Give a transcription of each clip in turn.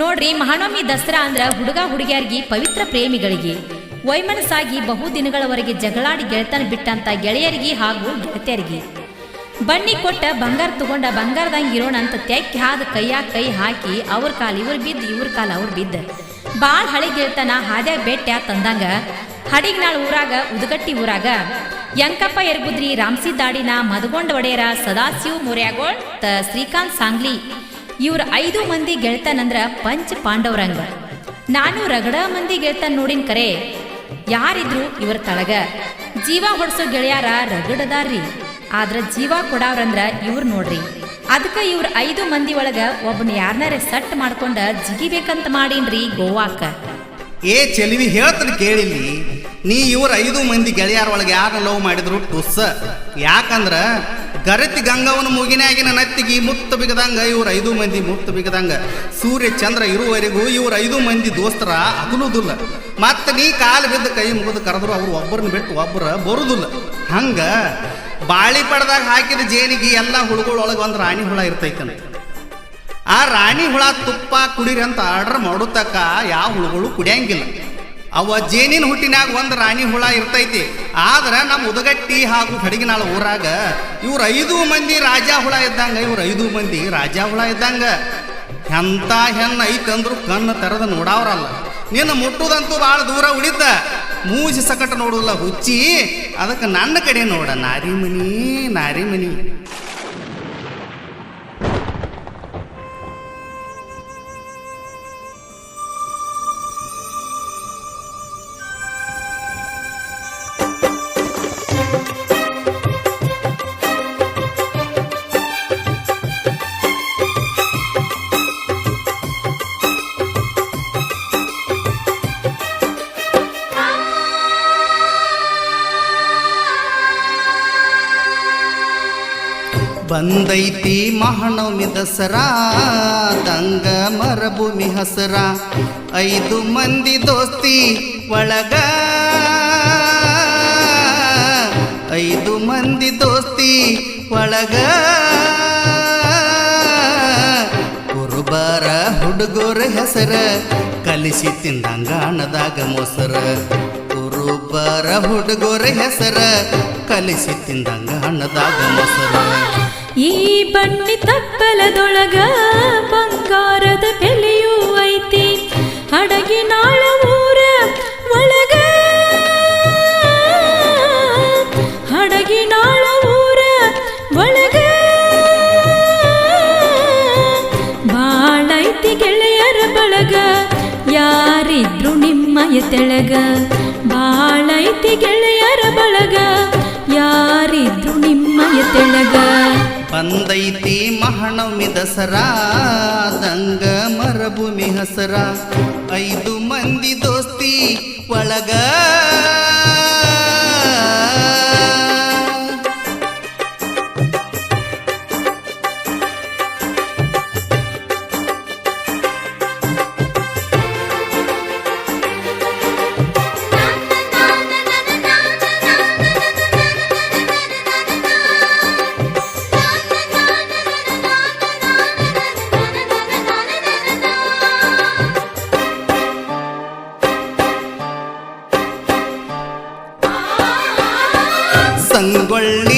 ನೋಡ್ರಿ, ಮಹಾನವಮಿ ದಸರಾ ಅಂದ್ರ ಹುಡುಗ ಹುಡುಗಿಯರಿಗೆ ಪವಿತ್ರ ಪ್ರೇಮಿಗಳಿಗೆ. ವೈಮನಸ್ಸಾಗಿ ಬಹು ದಿನಗಳವರೆಗೆ ಜಗಳಾಡಿ ಗೆಳೆತನ ಬಿಟ್ಟಂತ ಗೆಳೆಯರಿಗೆ ಹಾಗೂ ಗೆಳತಿಯರಿಗೆ. ಬನ್ನಿ ಕೊಟ್ಟ ಬಂಗಾರ ತಗೊಂಡ ಬಂಗಾರದಂಗ ಇರೋಣ ಅಂತ ತೆಕ್ಕಿ ಹಾದ ಕೈಯಾಗ ಕೈ ಹಾಕಿ ಅವ್ರ ಕಾಲ ಇವ್ರ ಬಿದ್ದು, ಇವ್ರ ಕಾಲ ಅವ್ರ ಬಿದ್ದ. ಬಾಳ್ ಹಳಿ ಗೆಳ್ತನ, ಹಾದ್ಯಾಗ ಬೆಟ್ಟ ತಂದಂಗ. ಹಡಿಗ್ನಾಳ್ ಊರಾಗ, ಉದಗಟ್ಟಿ ಊರಾಗ. ಯಂಕಪ್ಪ ಎರಗುದ್ರಿ, ರಾಮ್ಸಿ ದಾಡಿನ ಮದಗೊಂಡ ಒಡೆಯರ ಸದಾಶಿವ್ ಮೊರ್ಯಾಗೋಳ್ ತ ಶ್ರೀಕಾಂತ್ ಸಾಂಗ್ಲಿ. ಇವ್ರ ಐದು ಮಂದಿ ಗೆಳ್ತನಂದ್ರ ಪಂಚ ಪಾಂಡವರಂಗ. ನಾನು ರಗಡ ಮಂದಿ ಗೆಳ್ತನ್ ನೋಡಿನ ಕರೆ, ಯಾರಿದ್ರು ಇವ್ರ ತಳಗ. ಜೀವ ಹೊಡ್ಸೋ ಗೆಳೆಯಾರ ರಗಡದಾರ್ರಿ, ಆದ್ರ ಜೀವ ಕೊಡಾವ್ರಂದ್ರ ಇವ್ರು ನೋಡ್ರಿ. ಅದಕ್ಕ ಇವ್ರ ಐದು ಮಂದಿ ಒಳಗ ಒಬ್ಬನ ಯಾರನಾರ ಸಟ್ ಮಾಡ್ಕೊಂಡ ಜಿಗಿಬೇಕಂತ ಮಾಡೀನ್ರಿ ಗೋವಾಕ. ಏ ಚೆಲುವಿ, ಹೇಳ್ತಾನೆ ಕೇಳಿಲ್ಲಿ. ನೀ ಇವ್ರ ಐದು ಮಂದಿ ಗೆಳೆಯರ ಒಳಗೆ ಯಾರ ಲವ್ ಮಾಡಿದ್ರು, ಟುಸ್ಸ. ಯಾಕಂದ್ರ ಗರತಿ ಗಂಗವನ ಮುಗಿನಾಗಿನ ನತ್ತಿಗೆ ಮುತ್ತ ಬಿಗದಂಗ, ಇವ್ರ ಐದು ಮಂದಿ ಮುತ್ತ ಬಿಗದಂಗ. ಸೂರ್ಯ, ಚಂದ್ರ ಇರುವವರೆಗೂ ಇವ್ರ ಐದು ಮಂದಿ ದೋಸ್ತರ ಅಗಲುದಿಲ್ಲ. ಮತ್ತೆ ನೀ ಕಾಲು ಬಿದ್ದ ಕೈ ಮುಗಿದು ಕರೆದ್ರು ಅವ್ರು ಒಬ್ಬರನ್ನ ಬಿಟ್ಟು ಒಬ್ಬರ ಬರುದಿಲ್ಲ. ಹಂಗ ಬಾಳಿ ಪಡೆದಾಗ ಹಾಕಿದ ಜೇನಿಗೆ ಎಲ್ಲ ಹುಳುಗಳೊಳಗೆ ಒಂದು ರಾಣಿ ಹುಳ ಇರ್ತೈತಂತ. ಆ ರಾಣಿ ಹುಳ ತುಪ್ಪ ಕುಡೀರಿ ಅಂತ ಆರ್ಡರ್ ಮಾಡುತ್ತಕ್ಕ, ಯಾವ ಹುಳುಗಳು ಕುಡಿಯಂಗಿಲ್ಲ. ಅವ ಜೇನಿನ ಹುಟ್ಟಿನಾಗ ಒಂದು ರಾಣಿ ಹುಳ ಇರ್ತೈತಿ. ಆದ್ರೆ ನಮ್ಮ ಉದಗಟ್ಟಿ ಹಾಗೂ ಕಡಿಗಿನಾಳ ಊರಾಗ ಇವ್ರ ಐದು ಮಂದಿ ರಾಜ ಹುಳ ಇದ್ದಂಗ, ಇವ್ರ ಐದು ಮಂದಿ ರಾಜ ಹುಳ ಇದ್ದಂಗ. ಎಂತ ಹೆಣ್ಣು ಐತಂದ್ರು ಕಣ್ಣು ತೆರೆದು ನೋಡಾವ್ರಲ್ಲ. ನಿನ್ನ ಮುಟ್ಟುದಂತೂ ಭಾಳ ದೂರ ಉಳಿತ. ಮೂಜಿ ಸಕಟ ನೋಡುಲ್ಲ ಹುಚ್ಚಿ. ಅದಕ್ಕೆ ನನ್ನ ಕಡೆ ನೋಡ ನಾರಿಮನಿ ನಾರಿಮನಿ ಬಂದೈತಿ ಮಹಾನವಮಿ ದಸರಾ ದಂಗ ಮರಭೂಮಿ ಹಸರ. ಐದು ಮಂದಿ ದೋಸ್ತಿ ಒಳಗ, ಐದು ಮಂದಿ ದೋಸ್ತಿ ಒಳಗ. ಕುರುಬರ ಹುಡುಗರ ಹೆಸರ, ಕಲಿಸಿ ತಿಂದಂಗಾಣದಾಗ ಮೊಸರ. ಕುರುಬರ ಹುಡುಗರ ಹೆಸರ, ಕಲಿಸಿ ತಿಂದಂಗ ಹಣದಾಗ ಮೊಸರ. ಈ ಬನ್ನಿ ತಪ್ಪಲದೊಳಗ ಬಂಗಾರದ ಬೆಲೆಯೂ ಐತಿ. ಹಡಗಿನಾಳ ಊರ ಒಳಗ ಹಡಗಿನಾಳ ಊರ ಒಳಗ. ಬಾಳೈತಿ ಗೆಳೆಯರ ಬಳಗ, ಯಾರಿದ್ರು ನಿಮ್ಮಯ ತೆಳಗ ಬಾಳೈತಿ ಗೆಳೆಯರ ಬಳಗ, ಯಾರಿದ್ರು ನಿಮ್ಮಯ ತೆಳಗ ಬಂದೈತಿ ಮಹಾನವಮಿ ದಸರಾ ದಂಗ ಮರಭೂಮಿ ಹಸರಾ. ಐದು ಮಂದಿ ದೋಸ್ತಿ ಒಳಗ ಸಂಗೊಳ್ಳಿ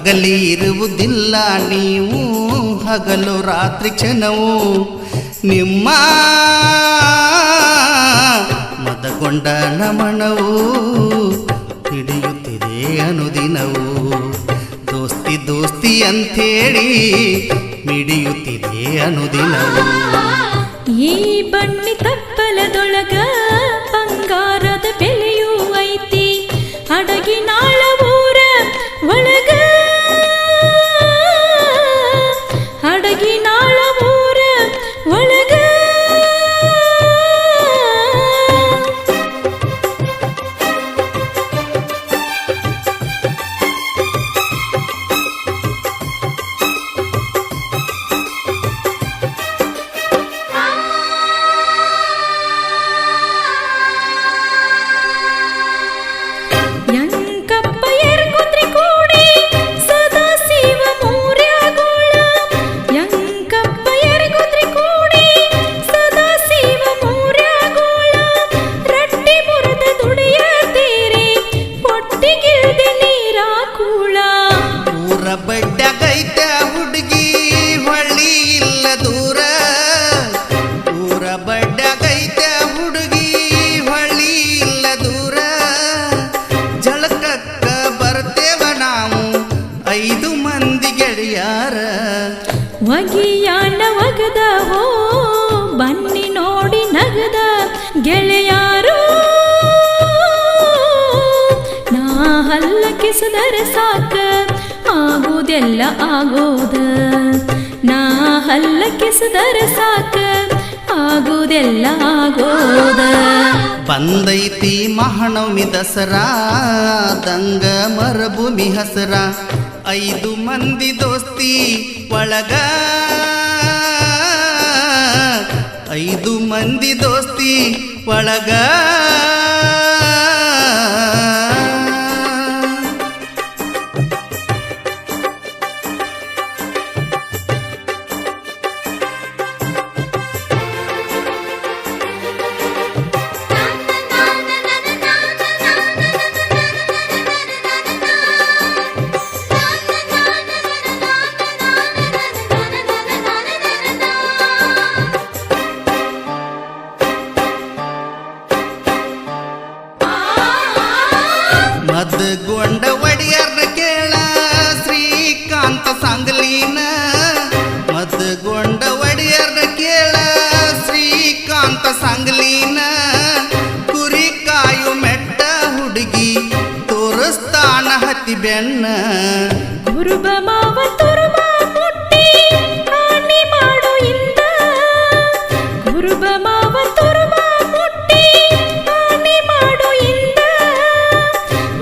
ಹಗಲಿ ಇರುವುದಿಲ್ಲ ನೀವು ಹಗಲು ರಾತ್ರಿ ಕ್ಷಣವು ನಿಮ್ಮ ಮದಗೊಂಡ ನಮನವು ಹಿಡಿಯುತ್ತಿದೆ ಅನುದಿನವು. ದೋಸ್ತಿ ದೋಸ್ತಿ ಅಂಥೇಳಿ ಮಿಡಿಯುತ್ತಿದೆ ಅನುದಿನವು. ಈ ಬನ್ನಿ ತಪ್ಪಲದೊಳಗ ಹೋ ಬನ್ನಿ ನೋಡಿ ನಗದ ಗೆಳೆಯಾರು. ನಾ ಹಲ್ಲ ಕಿಸದರೆ ಸಾಕ ಆಗುವುದೆಲ್ಲ ಆಗೋದ. ನಾ ಹಲ್ಲ ಕಿಸದರೆ ಸಾಕ ಆಗುವುದೆಲ್ಲ ಆಗೋದ. ಬಂದೈತಿ ಮಹಾನವಮಿ ದಸರಾ, ದಂಗ ಮರಭೂಮಿ ಹಸರ. ಐದು ಮಂದಿ ದೋಸ್ತಿ ಒಳಗ ಐದು ಮಂದಿ ದೋಸ್ತಿ ಒಳಗ. ಹತ್ತಿ ಬೆನ್ನ. ಗುರುಬ ಮಾವ ತುರುಬ ಮುಟ್ಟಿ ಹಾನಿ ಮಾಡು ಇಂದ. ಗುರುಬ ಮಾವ ತುರುಬ ಮುಟ್ಟಿ ಹಾನಿ ಮಾಡು ಇಂದ.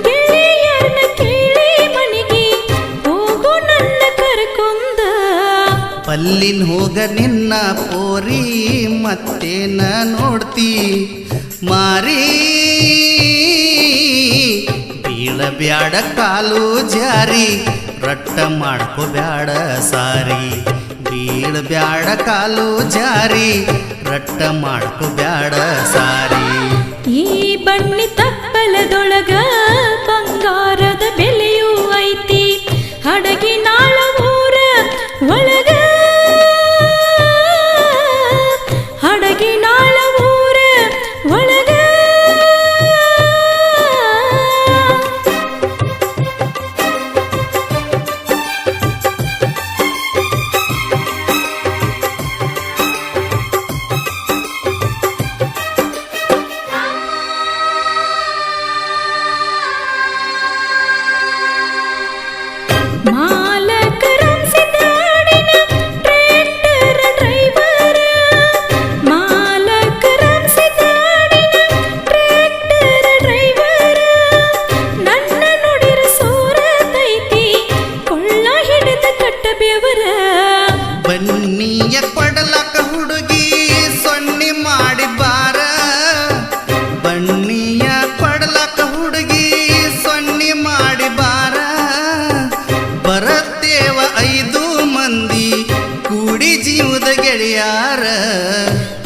ಗೆಳೆಯರ್ನ ಕೇಳಿ ಮನೆಗೆ ಹೋಗು ನನ್ನ ಕರ್ಕೊಂದ. ಪಲ್ಲಿನ್ ಹೋಗ ನಿನ್ನ ಪೋರಿ ಮತ್ತೇನ ನೋಡ್ತಿ? ಮಾರಿ ಬೀಳಬ್ಯಾಡ ಕಾಲು ಜಾರಿ, ರಟ್ಟ ಮಾಡ್ಕೋ ಬ್ಯಾಡ ಸಾರಿ. ಬೀಳಬ್ಯಾಡ ಕಾಲು ಜಾರಿ, ರಟ್ಟ ಮಾಡ್ಕೋ ಬ್ಯಾಡ ಸಾರಿ. ಈ ಬಣ್ಣಿ ತಪ್ಪಲದೊಳಗ ಬಂಗಾರದ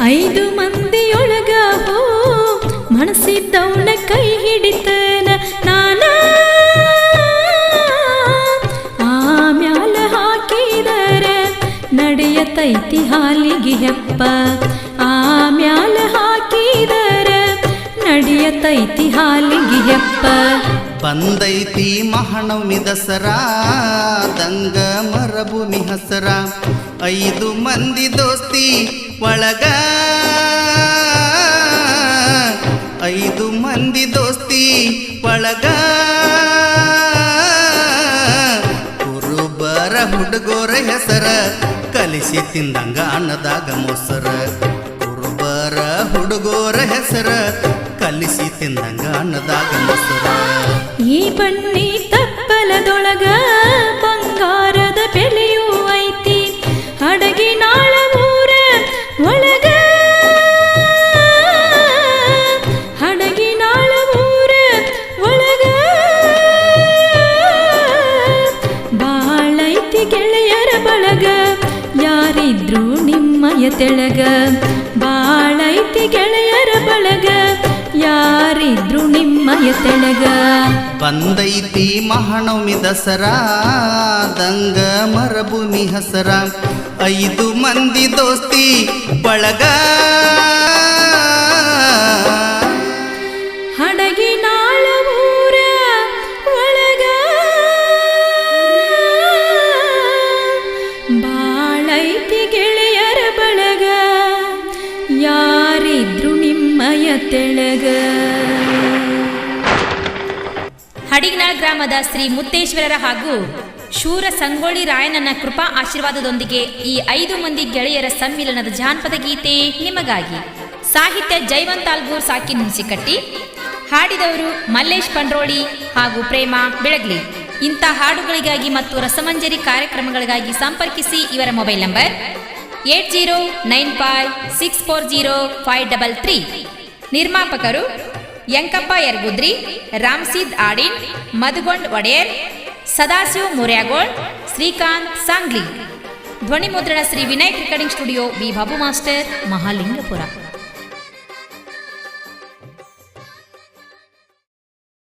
ಐದು ಮಂದಿಯೊಳಗ ಹೋ ಮನಸ್ಸಿದ್ದವನ ಕೈ ಹಿಡಿತನ ನಾನ? ಆಮ್ಯಾಲ ಹಾಕಿದರ ನಡೆಯತೈತಿ ಹಾಲಿಗೆ ಹೆಪ್ಪ. ಆಮ್ಯಾಲ ಹಾಕಿದರ ನಡೆಯತೈತಿ ಹಾಲಿಗೆ ಹೆಪ್ಪ. ಬಂದೈತಿ ಮಹಾನವಮಿ ದಸರಾ, ದಂಗ ಮರಭೂಮಿ ಹಸರ. ಐದು ಮಂದಿ ದೋಸ್ತಿ ಒಳಗ. ಐದು ಮಂದಿ ದೋಸ್ತಿ ಒಳಗ. ಕುರುಬರ ಹುಡುಗೋರ ಹೆಸರ ಕಲಿಸಿ ತಿಂದಂಗ ಅನ್ನದಾಗ ಮೊಸರ. ಕುರುಬರ ಹುಡುಗೋರ ಹೆಸರ ಕಲಿಸಿ ತಿಂದಂಗ ಅನ್ನದಾಗ ಮೊಸರ. ಈ ಬನ್ನಿ ತಪ್ಪಲದೊಳಗ ಬಂಗಾರದ ಬೆಲೆಯೂ ಯಾರಿದ್ರು ನಿಮ್ಮಯ ತೆಳಗ ಬಾಳೈತಿ ಗೆಳೆಯರ ಬಳಗ ಯಾರಿದ್ರು ನಿಮ್ಮಯ ತೆಳಗ ಬಂದೈತಿ ಮಹಾನವಮಿ ದಸರಾ ಆದಂಗ ಮರಭೂಮಿ ಹಸರ ಐದು ಮಂದಿ ದೋಸ್ತಿ ಬಳಗ. ಹಡಗಿನಾಳ ಊರ ಒಳಗ. ಬಾಳೈತಿ ಗೆಳೆಯರ ಬಳಗ, ಯಾರಿದ್ರು ನಿಮ್ಮಯ ತೆಳಗ. ಹಡಿಗನಾಳ್ ಗ್ರಾಮದ ಶ್ರೀ ಮುತ್ತೇಶ್ವರರ ಹಾಗೂ ಶೂರ ಸಂಗೊಳ್ಳಿ ರಾಯನನ್ನ ಕೃಪಾ ಆಶೀರ್ವಾದದೊಂದಿಗೆ ಈ ಐದು ಮಂದಿ ಗೆಳೆಯರ ಸಮ್ಮಿಲನದ ಜಾನಪದ ಗೀತೆ ನಿಮಗಾಗಿ. ಸಾಹಿತ್ಯ ಜೈವಂತ್ ಆಲ್ಬೂರ್ ಸಾಕಿ ನುಣಸಿಕಟ್ಟಿ ಹಾಡಿದವರು ಮಲ್ಲೇಶ್ ಪಂಡ್ರೋಳಿ ಹಾಗೂ ಪ್ರೇಮ ಬೆಳಗ್ಲಿ. ಇಂಥ ಹಾಡುಗಳಿಗಾಗಿ ಮತ್ತು ರಸಮಂಜರಿ ಕಾರ್ಯಕ್ರಮಗಳಿಗಾಗಿ ಸಂಪರ್ಕಿಸಿ ಇವರ mobile number eight zero nine five six four zero five double three. ನಿರ್ಮಾಪಕರು ಯಂಕಪ್ಪ ಯರ್ಗುದ್ರಿ, ರಾಮ್ಸಿದ್ ಆಡಿನ್, ಮಧುಗೊಂಡ್ ಒಡೆಯರ್ ಸದಾಶಿವ್ ಮುರ್ಯಾಗೋಳ್ ಶ್ರೀಕಾಂತ್ ಸಾಂಗ್ಲಿ ಧ್ವನಿ ಮುದ್ರಣ Shri Vinayak recording studio B Babu master Mahalingapur